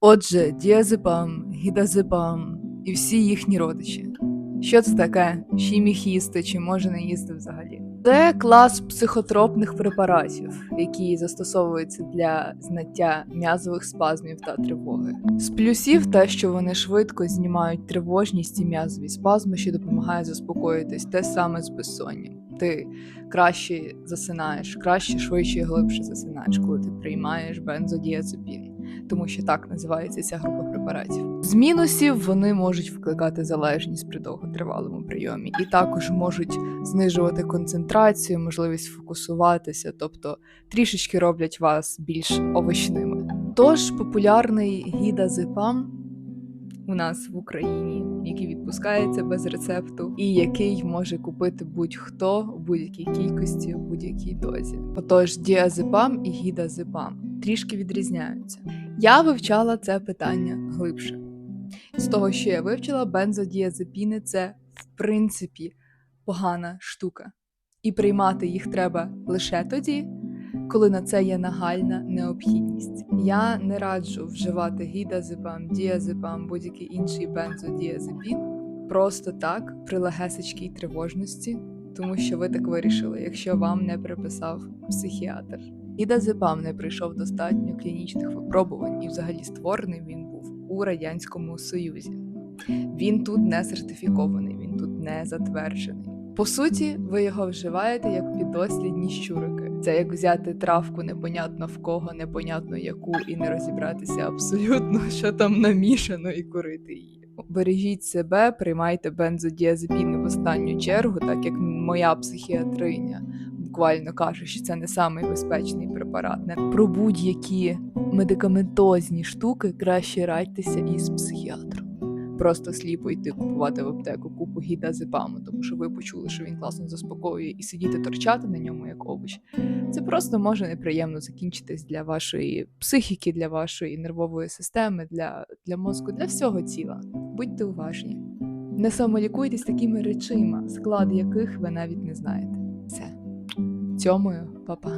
Отже, діазепам, гідазепам і всі їхні родичі. Що це таке? Чи міг їсти, чи може не їсти взагалі? Це клас психотропних препаратів, які застосовуються для знаття м'язових спазмів та тривоги. З плюсів те, що вони швидко знімають тривожність і м'язові спазми, що допомагає заспокоїтись, те саме з безсонням. Ти краще засинаєш, краще, швидше і глибше засинаєш, коли ти приймаєш бензодіазепін, тому що так називається ця група препаратів. З мінусів вони можуть викликати залежність при довготривалому прийомі, і також можуть знижувати концентрацію, можливість фокусуватися, тобто трішечки роблять вас більш овочними. Тож популярний гідазепам у нас в Україні, який відпускається без рецепту, і який може купити будь-хто у будь-якій кількості, у будь-якій дозі. Отож, діазепам і гідазепам трішки відрізняються. Я вивчала це питання глибше. З того, що я вивчила, бензодіазепіни це в принципі погана штука, і приймати їх треба лише тоді, коли на це є нагальна необхідність. Я не раджу вживати гідазепам, діазепам, будь-який інший бензодіазепін просто так при легесечкій тривожності, тому що ви так вирішили, якщо вам не приписав психіатр. Гідазепам не пройшов достатньо клінічних випробувань і взагалі створений він був у Радянському Союзі. Він тут не сертифікований, він тут не затверджений. По суті, ви його вживаєте як піддослідні щурики. Це як взяти травку непонятно в кого, непонятно яку, і не розібратися абсолютно, що там намішано, і курити її. Бережіть себе, приймайте бензодіазепіни в останню чергу, так як моя психіатриня буквально каже, що це не самий безпечний препарат. Не про будь-які медикаментозні штуки краще радьтеся із психіатром. Просто сліпо йти купувати в аптеку купу гідазепаму, тому що ви почули, що він класно заспокоює, і сидіти торчати на ньому як овоч. Це просто може неприємно закінчитись для вашої психіки, для вашої нервової системи, для, для мозку, для всього тіла. Будьте уважні. Не самолікуйтесь такими речима, склад яких ви навіть не знаєте. Цьомою, па-па.